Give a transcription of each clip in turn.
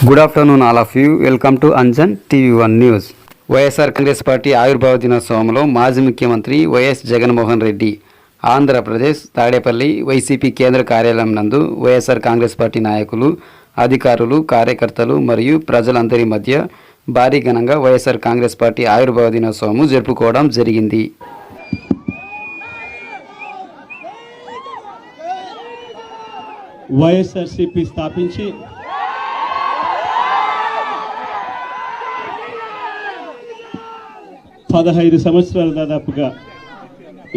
Good afternoon all of you welcome to Anjan TV one news YSR Congress Party ఆవిర్భావ దినోత్సవంలో మాజీ ముఖ్యమంత్రి YS Jaganmohan Reddy Andhra Pradesh Tadepalli YCP కేంద్ర కార్యాలయం నందు వైఎస్ఆర్ కాంగ్రెస్ పార్టీ నాయకులు అధికారులు కార్యకర్తలు మరియు ప్రజలందరి మధ్య భారీ ఘనంగా వైఎస్ఆర్ కాంగ్రెస్ పార్టీ ఆవిర్భావ దినోత్సవము జరుపుకోవడం జరిగింది. వైఎస్ఆర్సీపీ స్థాపించి పదహైదు సంవత్సరాలు దాదాపుగా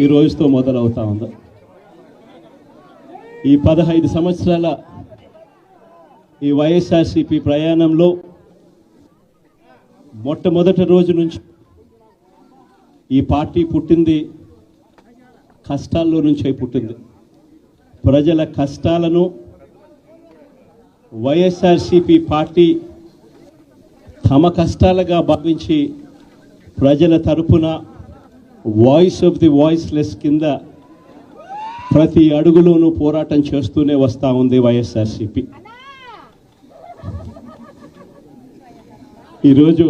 ఈ రోజుతో మొదలవుతా ఉంది. ఈ పదహైదు సంవత్సరాల ఈ వైఎస్ఆర్సిపి ప్రయాణంలో మొట్టమొదటి రోజు నుంచి ఈ పార్టీ పుట్టింది కష్టాల్లో నుంచే పుట్టింది. ప్రజల కష్టాలను వైఎస్ఆర్సిపి పార్టీ తమ కష్టాలుగా భావించి ప్రజల తరపున వాయిస్ ఆఫ్ ది వాయిస్లెస్ కింద ప్రతి అడుగులోనూ పోరాటం చేస్తూనే వస్తూ ఉంది వైఎస్ఆర్సిపి. ఈరోజు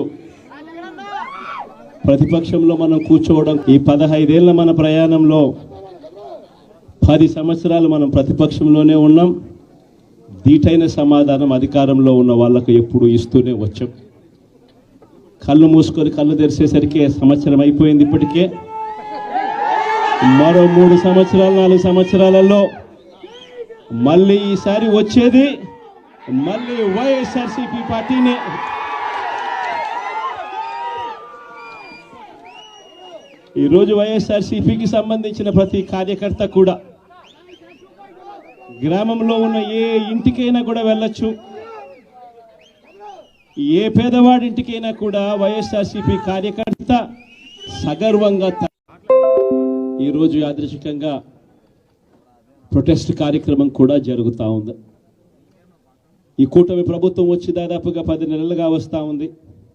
ప్రతిపక్షంలో మనం కూర్చోవడం ఈ పదహైదేళ్ళ మన ప్రయాణంలో పది సంవత్సరాలు మనం ప్రతిపక్షంలోనే ఉన్నాం. దీటైన సమాధానం అధికారంలో ఉన్న వాళ్ళకు ఎప్పుడు ఇస్తూనే వచ్చాం. కళ్ళు మూసుకొని కళ్ళు తెరిచేసరికి సంవత్సరం అయిపోయింది ఇప్పటికే. మరో మూడు సంవత్సరాలు నాలుగు సంవత్సరాలలో మళ్ళీ ఈసారి వచ్చేది మళ్ళీ వైఎస్ఆర్సీపీ పార్టీనే. ఈరోజు వైఎస్ఆర్సీపీకి సంబంధించిన ప్రతి కార్యకర్త కూడా గ్రామంలో ఉన్న ఏ ఇంటికైనా కూడా వెళ్ళొచ్చు. ఏ పేదవాడింటికైనా కూడా వైఎస్ఆర్సీపీ కార్యకర్త సగర్వంగా ఈరోజు యాదృశికంగా ప్రొటెస్ట్ కార్యక్రమం కూడా జరుగుతూ ఉంది. ఈ కూటమి ప్రభుత్వం వచ్చి దాదాపుగా పది నెలలుగా వస్తూ ఉంది.